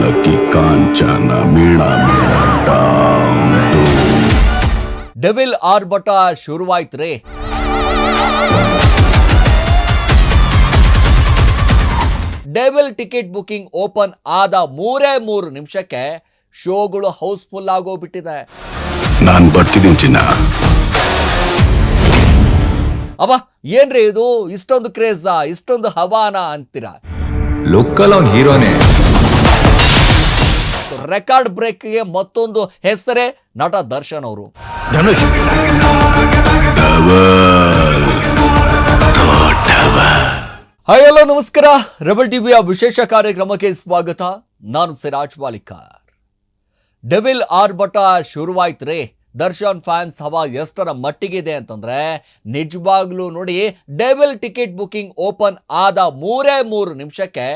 Lucky ಕಾಂಚನ ಮೀಣ ಮೀಣ. Devil ಆರ್ಭಟ ಶುರುವಾಯ್ತ್ರಿ. ಡೆವಿಲ್ ಟಿಕೆಟ್ ಬುಕಿಂಗ್ ಓಪನ್ ಆದ ಮೂರೇ ಮೂರು ನಿಮಿಷಕ್ಕೆ ಶೋಗಳು ಹೌಸ್ಫುಲ್ ಆಗೋಗ್ಬಿಟ್ಟಿದೆ. ನಾನು ಬರ್ತಿದ್ದೀನಿ ಚಿನ್ನ. ಅವ ಏನ್ರಿ ಇದು? ಇಷ್ಟೊಂದು ಕ್ರೇಜ? ಇಷ್ಟೊಂದು ಹವಾನ ಅಂತೀರಾ? ಲೋಕಲ್ ಅವ್ನ ಹೀರೋನೇ. ರೆಕಾರ್ಡ್ ಬ್ರೇಕ್ಗೆ ಮತ್ತೊಂದು ಹೆಸರೇ ನಟ ದರ್ಶನ್ ಅವರು. ಹಾಯ್ ಹಲೋ ನಮಸ್ಕಾರ. ರೆಬಲ್ ಟಿವಿಯ ವಿಶೇಷ ಕಾರ್ಯಕ್ರಮಕ್ಕೆ ಸ್ವಾಗತ. ನಾನು ಸಿರಾಜ್ ವಾಲಿಕಾರ್ ಡೆವಿಲ್ ಆರ್ಭಟ ಶುರುವಾಯ್ತ್ರಿ. ದರ್ಶನ್ ಫ್ಯಾನ್ಸ್ ಹವಾ ಎಷ್ಟರ ಮಟ್ಟಿಗಿದೆ ಅಂತಂದ್ರೆ ನಿಜವಾಗ್ಲೂ ನೋಡಿ ಡೆವಿಲ್ ಟಿಕೆಟ್ ಬುಕಿಂಗ್ ಓಪನ್ ಆದ ಮೂರೇ ಮೂರು ನಿಮಿಷಕ್ಕೆ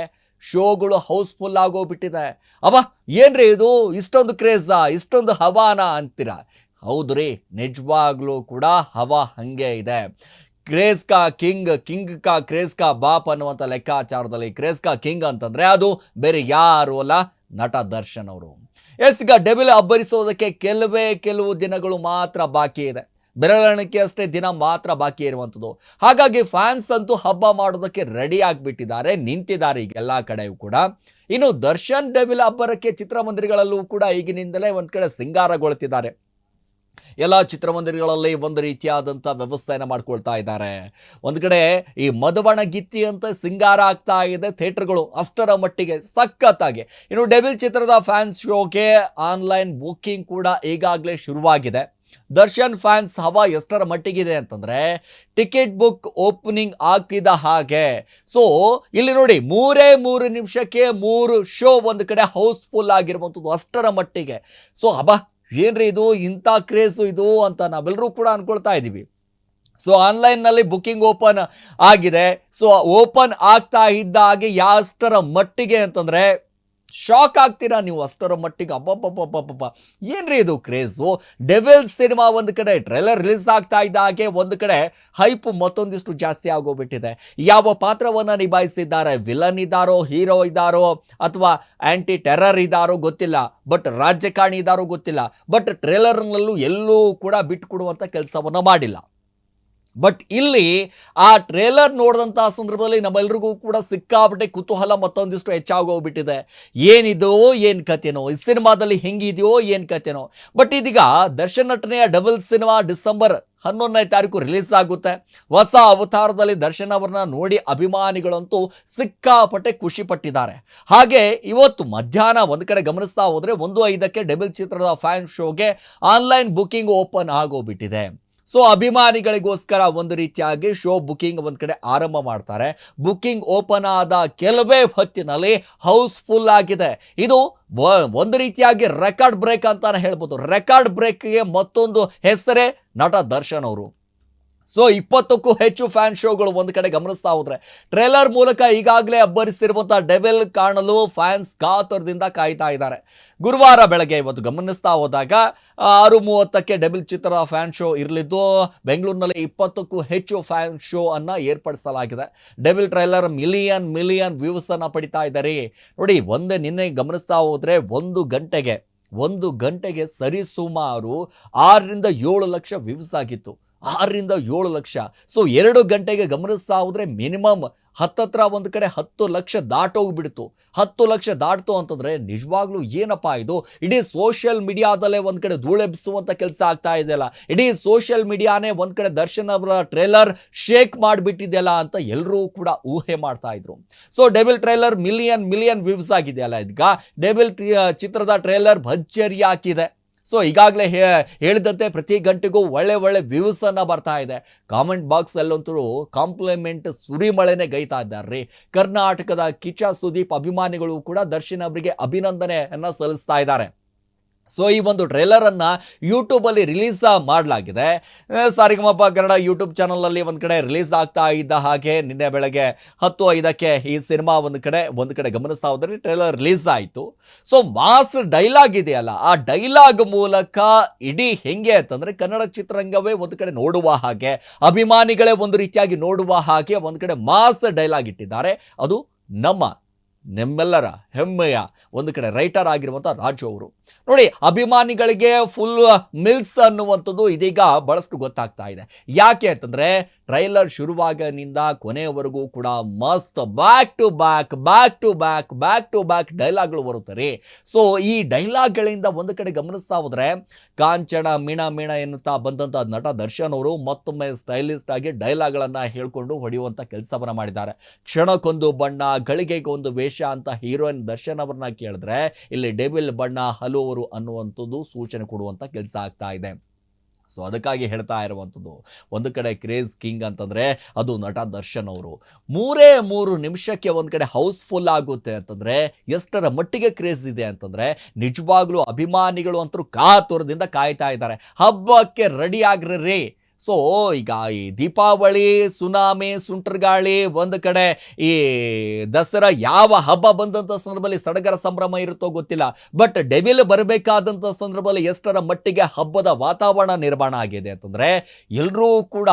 ಶೋಗಳು ಹೌಸ್ಫುಲ್ ಆಗೋಗ್ಬಿಟ್ಟಿದೆ. ಅವ ಏನ್ರಿ ಇದು? ಇಷ್ಟೊಂದು ಕ್ರೇಜಾ? ಇಷ್ಟೊಂದು ಹವಾನ ಅಂತೀರ? ಹೌದು ರೀ, ನಿಜವಾಗ್ಲೂ ಕೂಡ ಹವಾ ಹಂಗೆ ಇದೆ. ಕ್ರೇಜ್ ಕಾ ಕಿಂಗ್ ಕಿಂಗ್ ಕಾ ಕ್ರೇಜ್ ಕಾ ಬಾಪ್ ಅನ್ನುವಂಥ ಲೆಕ್ಕಾಚಾರದಲ್ಲಿ ಕ್ರೇಜ್ ಕಾ ಕಿಂಗ್ ಅಂತಂದ್ರೆ ಅದು ಬೇರೆ ಯಾರು ಅಲ್ಲ, ನಟ ದರ್ಶನ್ ಅವರು. ಎಸ್, ಈಗ ಡೆಬಿಲ್ ಅಬ್ಬರಿಸೋದಕ್ಕೆ ಕೆಲವೇ ಕೆಲವು ದಿನಗಳು ಮಾತ್ರ ಬಾಕಿ ಇದೆ. ಬೆರಳೆಣಿಕೆ ಅಷ್ಟೇ ದಿನ ಮಾತ್ರ ಬಾಕಿ ಇರುವಂಥದ್ದು. ಹಾಗಾಗಿ ಫ್ಯಾನ್ಸ್ ಅಂತೂ ಹಬ್ಬ ಮಾಡೋದಕ್ಕೆ ರೆಡಿ ಆಗಿಬಿಟ್ಟಿದ್ದಾರೆ, ನಿಂತಿದ್ದಾರೆ ಈಗ ಎಲ್ಲ ಕಡೆಯೂ ಕೂಡ. ಇನ್ನು ದರ್ಶನ್ ಡೆವಿಲ್ ಹಬ್ಬರಕ್ಕೆ ಚಿತ್ರಮಂದಿರಗಳಲ್ಲೂ ಕೂಡ ಈಗಿನಿಂದಲೇ ಒಂದು ಕಡೆ ಸಿಂಗಾರಗೊಳ್ತಿದ್ದಾರೆ. ಎಲ್ಲ ಚಿತ್ರಮಂದಿರಗಳಲ್ಲಿ ಒಂದು ರೀತಿಯಾದಂಥ ವ್ಯವಸ್ಥೆಯನ್ನು ಮಾಡ್ಕೊಳ್ತಾ ಇದ್ದಾರೆ. ಒಂದು ಕಡೆ ಈ ಮಧುಬಣ ಗಿತ್ತಿ ಅಂತ ಸಿಂಗಾರ ಆಗ್ತಾ ಇದೆ ಥಿಯೇಟರ್ಗಳು ಅಷ್ಟರ ಮಟ್ಟಿಗೆ ಸಖತ್ತಾಗಿ. ಇನ್ನು ಡೆವಿಲ್ ಚಿತ್ರದ ಫ್ಯಾನ್ಸ್ ಶೋಗೆ ಆನ್ಲೈನ್ ಬುಕ್ಕಿಂಗ್ ಕೂಡ ಈಗಾಗಲೇ ಶುರುವಾಗಿದೆ. ದರ್ಶನ್ ಫ್ಯಾನ್ಸ್ ಹವಾ ಎಷ್ಟರ ಮಟ್ಟಿಗಿದೆ ಅಂತಂದರೆ ಟಿಕೆಟ್ ಬುಕ್ ಓಪನಿಂಗ್ ಆಗ್ತಿದ್ದ ಹಾಗೆ. ಸೊ ಇಲ್ಲಿ ನೋಡಿ, ಮೂರೇ ಮೂರು ನಿಮಿಷಕ್ಕೆ ಮೂರು ಶೋ ಒಂದು ಕಡೆ ಹೌಸ್ಫುಲ್ ಆಗಿರುವಂಥದ್ದು ಅಷ್ಟರ ಮಟ್ಟಿಗೆ. ಸೊ ಹಬ್ಬ ಏನ್ರಿ ಇದು? ಇಂಥ ಕ್ರೇಸು ಇದು ಅಂತ ನಾವೆಲ್ಲರೂ ಕೂಡ ಅಂದ್ಕೊಳ್ತಾ ಇದ್ದೀವಿ. ಸೊ ಆನ್ಲೈನ್ನಲ್ಲಿ ಬುಕ್ಕಿಂಗ್ ಓಪನ್ ಆಗಿದೆ. ಸೊ ಓಪನ್ ಆಗ್ತಾ ಇದ್ದ ಹಾಗೆ ಯಾಷ್ಟರ ಮಟ್ಟಿಗೆ ಅಂತಂದರೆ ಶಾಕ್ ಆಗ್ತೀರಾ ನೀವು ಅಷ್ಟರ ಮಟ್ಟಿಗೆ? ಅಬ್ಬಬ್ಬಬ್ಬಬ್ಬಬ್ಬ. ಏನ್ರಿ ಇದು ಕ್ರೇಜು? ಡೆವಿಲ್ ಸಿನಿಮಾ ಒಂದು ಕಡೆ ಟ್ರೈಲರ್ ರಿಲೀಸ್ ಆಗ್ತಾ ಇದ್ದ ಹಾಗೆ ಒಂದು ಕಡೆ ಹೈಪ್ ಮತ್ತೊಂದಿಷ್ಟು ಜಾಸ್ತಿ ಆಗೋಗ್ಬಿಟ್ಟಿದೆ. ಯಾವ ಪಾತ್ರವನ್ನು ನಿಭಾಯಿಸಿದ್ದಾರೆ? ವಿಲನ್ ಇದ್ದಾರೋ ಹೀರೋ ಇದ್ದಾರೋ, ಅಥವಾ ಆ್ಯಂಟಿ ಟೆರರ್ ಇದ್ದಾರೋ ಗೊತ್ತಿಲ್ಲ. ಬಟ್ ರಾಜಕಾರಣಿ ಇದ್ದಾರೋ ಗೊತ್ತಿಲ್ಲ. ಬಟ್ ಟ್ರೇಲರ್ನಲ್ಲೂ ಎಲ್ಲೂ ಕೂಡ ಬಿಟ್ಟುಕೊಡುವಂಥ ಕೆಲಸವನ್ನು ಮಾಡಿಲ್ಲ. ಬಟ್ ಇಲ್ಲಿ ಆ ಟ್ರೇಲರ್ ನೋಡಿದಂಥ ಸಂದರ್ಭದಲ್ಲಿ ನಮ್ಮೆಲ್ರಿಗೂ ಕೂಡ ಸಿಕ್ಕಾಪಟ್ಟೆ ಕುತೂಹಲ ಮತ್ತೊಂದಿಷ್ಟು ಹೆಚ್ಚಾಗೋಗ್ಬಿಟ್ಟಿದೆ. ಏನಿದೋ ಏನು ಕಥೆನೋ, ಈ ಸಿನಿಮಾದಲ್ಲಿ ಹೆಂಗಿದೆಯೋ, ಏನು ಕಥೆನೋ. ಬಟ್ ಇದೀಗ ದರ್ಶನ್ ನಟನೆಯ ಡಬಲ್ ಸಿನಿಮಾ ಡಿಸೆಂಬರ್ ಹನ್ನೊಂದನೇ ತಾರೀಕು ರಿಲೀಸ್ ಆಗುತ್ತೆ. ಹೊಸ ಅವತಾರದಲ್ಲಿ ದರ್ಶನ್ ಅವರನ್ನ ನೋಡಿ ಅಭಿಮಾನಿಗಳಂತೂ ಸಿಕ್ಕಾಪಟ್ಟೆ ಖುಷಿ ಪಟ್ಟಿದ್ದಾರೆ. ಹಾಗೆ ಇವತ್ತು ಮಧ್ಯಾಹ್ನ ಒಂದು ಕಡೆ ಗಮನಿಸ್ತಾ ಹೋದರೆ ಒಂದು ಐದಕ್ಕೆ ಡಬಲ್ ಚಿತ್ರದ ಫ್ಯಾನ್ ಶೋಗೆ ಆನ್ಲೈನ್ ಬುಕಿಂಗ್ ಓಪನ್ ಆಗೋಗ್ಬಿಟ್ಟಿದೆ. ಸೊ ಅಭಿಮಾನಿಗಳಿಗೋಸ್ಕರ ಒಂದು ರೀತಿಯಾಗಿ ಶೋ ಬುಕಿಂಗ್ ಒಂದು ಕಡೆ ಆರಂಭ ಮಾಡ್ತಾರೆ. ಬುಕಿಂಗ್ ಓಪನ್ ಆದ ಕೆಲವೇ ಹೊತ್ತಿನಲ್ಲಿ ಹೌಸ್ಫುಲ್ ಆಗಿದೆ. ಇದು ಒಂದು ರೀತಿಯಾಗಿ ರೆಕಾರ್ಡ್ ಬ್ರೇಕ್ ಅಂತಾನೆ ಹೇಳ್ಬೋದು. ರೆಕಾರ್ಡ್ ಬ್ರೇಕ್ಗೆ ಮತ್ತೊಂದು ಹೆಸರೇ ನಟ ದರ್ಶನ್ ಅವರು. ಸೊ ಇಪ್ಪತ್ತಕ್ಕೂ ಹೆಚ್ಚು ಫ್ಯಾನ್ ಶೋಗಳು ಒಂದು ಕಡೆ ಗಮನಿಸ್ತಾ ಹೋದ್ರೆ. ಟ್ರೇಲರ್ ಮೂಲಕ ಈಗಾಗಲೇ ಅಬ್ಬರಿಸಿರುವಂತಹ ಡೆವೆಲ್ ಕಾಣಲು ಫ್ಯಾನ್ಸ್ ಕಾತುರದಿಂದ ಕಾಯ್ತಾ ಇದ್ದಾರೆ. ಗುರುವಾರ ಬೆಳಗ್ಗೆ ಇವತ್ತು ಗಮನಿಸ್ತಾ ಹೋದಾಗ ಆರು ಮೂವತ್ತಕ್ಕೆ ಡೆಬಿಲ್ ಚಿತ್ರದ ಫ್ಯಾನ್ ಶೋ ಇರಲಿದ್ದು, ಬೆಂಗಳೂರಿನಲ್ಲಿ ಇಪ್ಪತ್ತಕ್ಕೂ ಹೆಚ್ಚು ಫ್ಯಾನ್ ಶೋ ಅನ್ನ ಏರ್ಪಡಿಸಲಾಗಿದೆ. Devil trailer million million views ಅನ್ನ ಪಡಿತಾ ಇದ್ದಾರೆ. ನೋಡಿ, ಒಂದೇ ನಿನ್ನೆ ಗಮನಿಸ್ತಾ ಹೋದ್ರೆ ಒಂದು ಗಂಟೆಗೆ ಒಂದು ಗಂಟೆಗೆ ಸರಿಸುಮಾರು ಆರರಿಂದ ಏಳು ಲಕ್ಷ ವ್ಯೂಸ್ ಆಗಿತ್ತು. ಆರರಿಂದ ಏಳು ಲಕ್ಷ. ಸೊ ಎರಡು ಗಂಟೆಗೆ ಗಮನಿಸ್ತಾ ಹೋದ್ರೆ ಮಿನಿಮಮ್ ಹತ್ತತ್ರ ಒಂದು ಕಡೆ ಹತ್ತು ಲಕ್ಷ ದಾಟೋಗ್ಬಿಡ್ತು. ಹತ್ತು ಲಕ್ಷ ದಾಟ್ತು ಅಂತಂದ್ರೆ ನಿಜವಾಗ್ಲೂ ಏನಪ್ಪಾ ಇದು? ಇಡೀ ಸೋಷಿಯಲ್ ಮೀಡಿಯಾದಲ್ಲೇ ಒಂದು ಕಡೆ ಧೂಳೆಬ್ಬಿಸುವಂತ ಕೆಲಸ ಆಗ್ತಾ ಇದೆಯಲ್ಲ. ಇಡೀ ಸೋಷಿಯಲ್ ಮೀಡಿಯಾನೇ ಒಂದು ಕಡೆ ದರ್ಶನ್ ಅವರ ಟ್ರೇಲರ್ ಶೇಕ್ ಮಾಡಿಬಿಟ್ಟಿದೆಯಲ್ಲ ಅಂತ ಎಲ್ಲರೂ ಕೂಡ ಊಹೆ ಮಾಡ್ತಾ ಇದ್ರು. So Devil trailer million million views ಆಗಿದೆಯಲ್ಲ ಇದೀಗ. ಡೆವಿಲ್ ಚಿತ್ರದ ಟ್ರೇಲರ್ ಭಜ್ಜರಿ ಹಾಕಿದೆ. ಸೊ ಈಗಾಗಲೇ ಹೇಳಿದಂತೆ ಪ್ರತಿ ಗಂಟೆಗೂ ಒಳ್ಳೆ ಒಳ್ಳೆ ವ್ಯೂಸ್ ಅನ್ನ ಬರ್ತಾ ಇದೆ. ಕಾಮೆಂಟ್ ಬಾಕ್ಸ್ ಅಲ್ಲಂತೂ ಕಾಂಪ್ಲಿಮೆಂಟ್ ಸುರಿಮಳೆನೆ ಗೈತಾ ಇದ್ದಾರೆ. ರೀ ಕರ್ನಾಟಕದ ಕಿಚ್ಚ ಸುದೀಪ್ ಅಭಿಮಾನಿಗಳು ಕೂಡ ದರ್ಶನ್ ಅವರಿಗೆ ಅಭಿನಂದನೆಯನ್ನು ಸಲ್ಲಿಸ್ತಾ ಇದ್ದಾರೆ. ಸೊ ಈ ಒಂದು ಟ್ರೇಲರನ್ನು ಯೂಟ್ಯೂಬಲ್ಲಿ ರಿಲೀಸ್ ಮಾಡಲಾಗಿದೆ. ಸಾರಿಗಮಪ್ಪ ಸಾರಿಗಮಪ ಕನ್ನಡ ಯೂಟ್ಯೂಬ್ ಚಾನಲಲ್ಲಿ ಒಂದು ಕಡೆ ರಿಲೀಸ್ ಆಗ್ತಾ ಇದ್ದ ಹಾಗೆ ನಿನ್ನೆ ಬೆಳಗ್ಗೆ ಹತ್ತು ಐದಕ್ಕೆ ಈ ಸಿನಿಮಾ ಒಂದು ಕಡೆ ಒಂದು ಕಡೆ ಗಮನಿಸ್ತಾ ಹೋದರೆ ಟ್ರೇಲರ್ ರಿಲೀಸ್ ಆಯಿತು. ಸೊ ಮಾಸ್ ಡೈಲಾಗ್ ಇದೆಯಲ್ಲ, ಆ ಡೈಲಾಗ್ ಮೂಲಕ ಇಡೀ ಹೆಂಗೆ ಅಂತಂದರೆ ಕನ್ನಡ ಚಿತ್ರರಂಗವೇ ಒಂದು ಕಡೆ ನೋಡುವ ಹಾಗೆ, ಅಭಿಮಾನಿಗಳೇ ಒಂದು ರೀತಿಯಾಗಿ ನೋಡುವ ಹಾಗೆ ಒಂದು ಕಡೆ ಮಾಸ್ ಡೈಲಾಗ್ ಇಟ್ಟಿದ್ದಾರೆ. ಅದು ನಮ್ಮ ನಿಮ್ಮೆಲ್ಲರ ಹೆಮ್ಮೆಯ ಒಂದು ಕಡೆ ರೈಟರ್ ಆಗಿರುವಂಥ ರಾಜು ಅವರು. ನೋಡಿ, ಅಭಿಮಾನಿಗಳಿಗೆ ಫುಲ್ ಮಿಲ್ಸ್ ಅನ್ನುವಂಥದ್ದು ಇದೀಗ ಬಹಳಷ್ಟು ಗೊತ್ತಾಗ್ತಾ ಇದೆ. ಯಾಕೆ ಅಂತಂದರೆ ಟ್ರೈಲರ್ ಶುರುವಾಗಿನಿಂದ ಕೊನೆಯವರೆಗೂ ಕೂಡ ಮಸ್ತ್ back to back back to back back to back ಡೈಲಾಗ್ಗಳು ಬರುತ್ತಾರೆ ಸೊ ಈ ಡೈಲಾಗ್ಗಳಿಂದ ಒಂದು ಕಡೆ ಗಮನಿಸ್ತಾ ಹೋದರೆ, ಕಾಂಚನ, ಮೀಣ ಮೀಣ ಎನ್ನುತ್ತಾ ಬಂದಂಥ ನಟ ದರ್ಶನ್ ಅವರು ಮತ್ತೊಮ್ಮೆ ಸ್ಟೈಲಿಸ್ಟ್ ಆಗಿ ಡೈಲಾಗ್ಗಳನ್ನು ಹೇಳ್ಕೊಂಡು ಹೊಡೆಯುವಂಥ ಕೆಲಸವನ್ನು ಮಾಡಿದ್ದಾರೆ. ಕ್ಷಣಕ್ಕೊಂದು ಬಣ್ಣ, ಗಳಿಗೆಗೊಂದು ವೇಷ ಅಂತ ಹೀರೋಯಿನ್ ದರ್ಶನ್ ಅವ್ರನ್ನ ಕೇಳಿದ್ರೆ ಇಲ್ಲಿ ಡೆಬಿಲ್ ಬಣ್ಣ ಹಲುವರು ಅನ್ನುವಂಥದ್ದು ಸೂಚನೆ ಕೊಡುವಂಥ ಕೆಲಸ ಆಗ್ತಾ ಇದೆ. ಸೊ ಅದಕ್ಕಾಗಿ ಹೇಳ್ತಾ ಇರುವಂಥದ್ದು ಒಂದು ಕಡೆ ಕ್ರೇಜ್ ಕಿಂಗ್ ಅಂತಂದರೆ ಅದು ನಟ ದರ್ಶನ್ ಅವರು. ಮೂರೇ ಮೂರು ನಿಮಿಷಕ್ಕೆ ಒಂದು ಕಡೆ ಹೌಸ್ಫುಲ್ ಆಗುತ್ತೆ ಅಂತಂದರೆ ಎಷ್ಟರ ಮಟ್ಟಿಗೆ ಕ್ರೇಜ್ ಇದೆ ಅಂತಂದರೆ ನಿಜವಾಗ್ಲೂ ಅಭಿಮಾನಿಗಳು ಅಂತರೂ ಕಾತುರದಿಂದ ಕಾಯ್ತಾ ಇದ್ದಾರೆ. ಹಬ್ಬಕ್ಕೆ ರೆಡಿ ಆಗ್ರಿ ಸೊ ಈಗ ಈ ದೀಪಾವಳಿ, ಸುನಾಮಿ, ಸುಂಟರ್ಗಾಳಿ, ಒಂದು ಕಡೆ ಈ ದಸರಾ ಯಾವ ಹಬ್ಬ ಬಂದಂಥ ಸಂದರ್ಭದಲ್ಲಿ ಸಡಗರ ಸಂಭ್ರಮ ಇರುತ್ತೋ ಗೊತ್ತಿಲ್ಲ. ಬಟ್ ಡೆವಿಲ್ ಬರಬೇಕಾದಂಥ ಸಂದರ್ಭದಲ್ಲಿ ಎಷ್ಟರ ಮಟ್ಟಿಗೆ ಹಬ್ಬದ ವಾತಾವರಣ ನಿರ್ಮಾಣ ಆಗಿದೆ ಅಂತಂದರೆ ಎಲ್ಲರೂ ಕೂಡ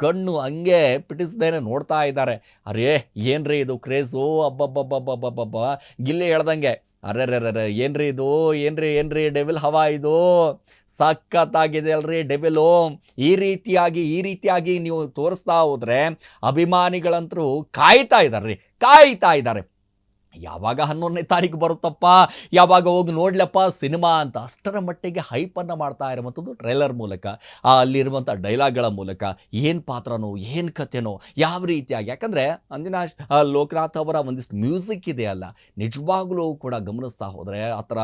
ಕಣ್ಣು ಹಂಗೆ ಪಿಟಿಸ್ದೇನೆ ನೋಡ್ತಾ ಇದ್ದಾರೆ. ಅರೇ, ಏನ್ರಿ ಇದು ಕ್ರೇಜು ಅಬ್ಬಬ್ಬಬ್ಬಬ್ಬಬ್ಬಬ್ಬ ಗಿಲ್ಲಿ ಹೇಳ್ದಂಗೆ ಅರೆ ಏನ್ರಿ ಇದು? ಏನ್ರಿ ಏನ್ರಿ ಡೆವಿಲ್ ಹವಾ ಇದು? ಸಖತ್ತಾಗಿದೆ ಅಲ್ರಿ ಡೆವಿಲು ಈ ರೀತಿಯಾಗಿ ಈ ರೀತಿಯಾಗಿ ನೀವು ತೋರಿಸ್ತಾ ಹೋದ್ರೆ ಅಭಿಮಾನಿಗಳಂತರೂ ಕಾಯ್ತಾ ಇದ್ದಾರೆ ಕಾಯ್ತಾ ಇದ್ದಾರೆ ಯಾವಾಗ ಹನ್ನೊಂದನೇ ತಾರೀಕು ಬರುತ್ತಪ್ಪ? ಯಾವಾಗ ಹೋಗಿ ನೋಡ್ಲಪ್ಪ ಸಿನಿಮಾ ಅಂತ ಅಷ್ಟರ ಮಟ್ಟಿಗೆ ಹೈಪನ್ನು ಮಾಡ್ತಾ ಇರುವಂಥದ್ದು ಟ್ರೈಲರ್ ಮೂಲಕ, ಆ ಅಲ್ಲಿರುವಂಥ ಡೈಲಾಗ್ಗಳ ಮೂಲಕ ಏನು ಪಾತ್ರನೋ, ಏನು ಕಥೆನೋ, ಯಾವ ರೀತಿಯಾಗಿ? ಯಾಕಂದರೆ ಅಂದಿನ ಲೋಕನಾಥ್ ಅವರ ಒಂದಿಷ್ಟು ಮ್ಯೂಸಿಕ್ ಇದೆಯಲ್ಲ ನಿಜವಾಗ್ಲೂ ಕೂಡ ಗಮನಿಸ್ತಾ ಹೋದರೆ ಆ ಥರ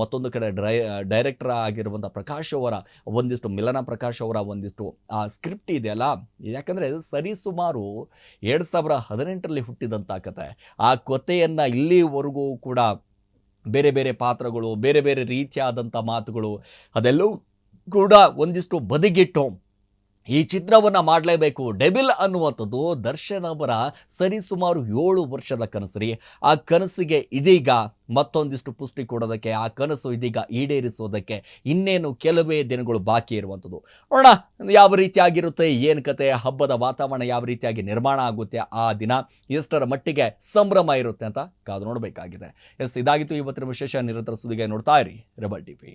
ಮತ್ತೊಂದು ಕಡೆ ಡ್ರೈ ಡೈರೆಕ್ಟರ್ ಆಗಿರುವಂಥ ಪ್ರಕಾಶ್ ಅವರ ಒಂದಿಷ್ಟು, ಮಿಲನ ಪ್ರಕಾಶ್ ಅವರ ಒಂದಿಷ್ಟು, ಆ ಸ್ಕ್ರಿಪ್ಟ್ ಇದೆಯಲ್ಲ ಯಾಕಂದರೆ ಸರಿಸುಮಾರು ಎರಡು ಸಾವಿರ ಹದಿನೆಂಟರಲ್ಲಿ ಹುಟ್ಟಿದಂಥ ಕತೆ. ಆ ಕಥೆಯನ್ನು ಇಲ್ಲಿವರೆಗೂ ಕೂಡ ಬೇರೆ ಬೇರೆ ಪಾತ್ರಗಳು ಬೇರೆ ಬೇರೆ ರೀತಿಯಾದಂಥ ಮಾತುಗಳು ಅದೆಲ್ಲವೂ ಕೂಡ ಒಂದಿಷ್ಟು ಬದಿಗಿಟ್ಟು ಈ ಚಿತ್ರವನ್ನು ಮಾಡಲೇಬೇಕು. ಡೆಬಿಲ್ ಅನ್ನುವಂಥದ್ದು ದರ್ಶನ್ ಅವರ ಸರಿಸುಮಾರು ಏಳು ವರ್ಷದ ಕನಸು ರೀ. ಆ ಕನಸಿಗೆ ಇದೀಗ ಮತ್ತೊಂದಿಷ್ಟು ಪುಷ್ಟಿ ಕೊಡೋದಕ್ಕೆ, ಆ ಕನಸು ಇದೀಗ ಈಡೇರಿಸೋದಕ್ಕೆ ಇನ್ನೇನು ಕೆಲವೇ ದಿನಗಳು ಬಾಕಿ ಇರುವಂಥದ್ದು. ನೋಡೋಣ, ಯಾವ ರೀತಿಯಾಗಿರುತ್ತೆ ಏನು ಕತೆ, ಹಬ್ಬದ ವಾತಾವರಣ ಯಾವ ರೀತಿಯಾಗಿ ನಿರ್ಮಾಣ ಆಗುತ್ತೆ, ಆ ದಿನ ಎಷ್ಟರ ಮಟ್ಟಿಗೆ ಸಂಭ್ರಮ ಇರುತ್ತೆ ಅಂತ ಕಾದು ನೋಡಬೇಕಾಗಿದೆ. ಎಸ್, ಇದಾಗಿತ್ತು ಇವತ್ತಿನ ವಿಶೇಷ ನಿರಂತರ ಸುದ್ದಿಗೆ ನೋಡ್ತಾ ಇರಿ, ರೆಬಲ್ ಟಿವಿ.